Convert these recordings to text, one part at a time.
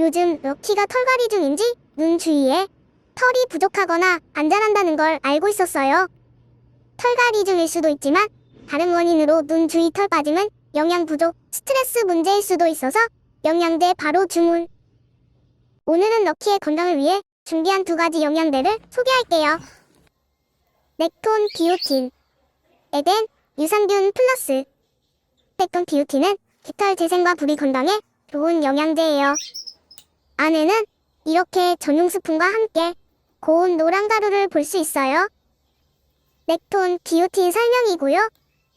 요즘 럭키가 털갈이 중인지 눈 주위에 털이 부족하거나 안 자란다는 걸 알고 있었어요. 털갈이 중일 수도 있지만 다른 원인으로 눈 주위 털 빠짐은 영양 부족, 스트레스 문제일 수도 있어서 영양제 바로 주문. 오늘은 럭키의 건강을 위해 준비한 두 가지 영양제를 소개할게요. 넥톤 비오틴, 에덴 유산균 플러스. 넥톤 비오틴은 깃털 재생과 부리 건강에 좋은 영양제예요. 안에는 이렇게 전용 스푼과 함께 고운 노랑 가루를 볼 수 있어요. 넥톤 비오틴 설명이고요.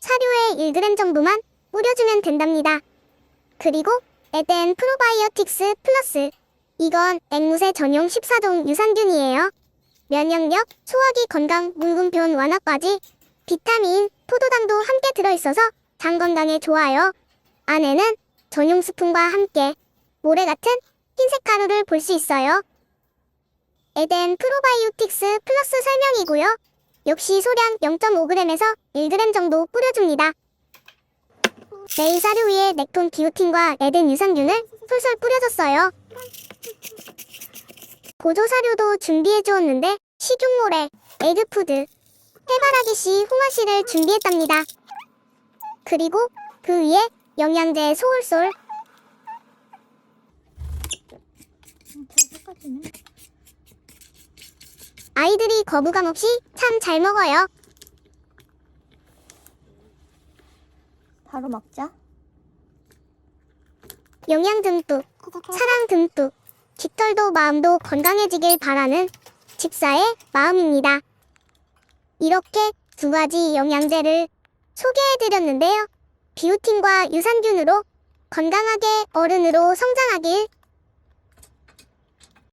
사료에 1g 정도만 뿌려주면 된답니다. 그리고 에덴 프로바이오틱스 플러스. 이건 앵무새 전용 14종 유산균이에요. 면역력, 소화기 건강, 뭉근변 완화까지 비타민, 포도당도 함께 들어있어서 장 건강에 좋아요. 안에는 전용 스푼과 함께 모래 같은 흰색 가루를 볼 수 있어요. 에덴 프로바이오틱스 플러스 설명이고요. 역시 소량 0.5g에서 1g 정도 뿌려줍니다. 매일 사료 위에 넥톤 비오틴과 에덴 유산균을 솔솔 뿌려줬어요. 보조 사료도 준비해 주었는데 식용모래, 에그푸드, 해바라기 씨, 홍화 씨를 준비했답니다. 그리고 그 위에 영양제 소울솔, 아이들이 거부감 없이 참 잘 먹어요. 바로 먹자. 영양 듬뿍, 사랑 듬뿍, 깃털도 마음도 건강해지길 바라는 집사의 마음입니다. 이렇게 두 가지 영양제를 소개해드렸는데요. 비오틴과 유산균으로 건강하게 어른으로 성장하길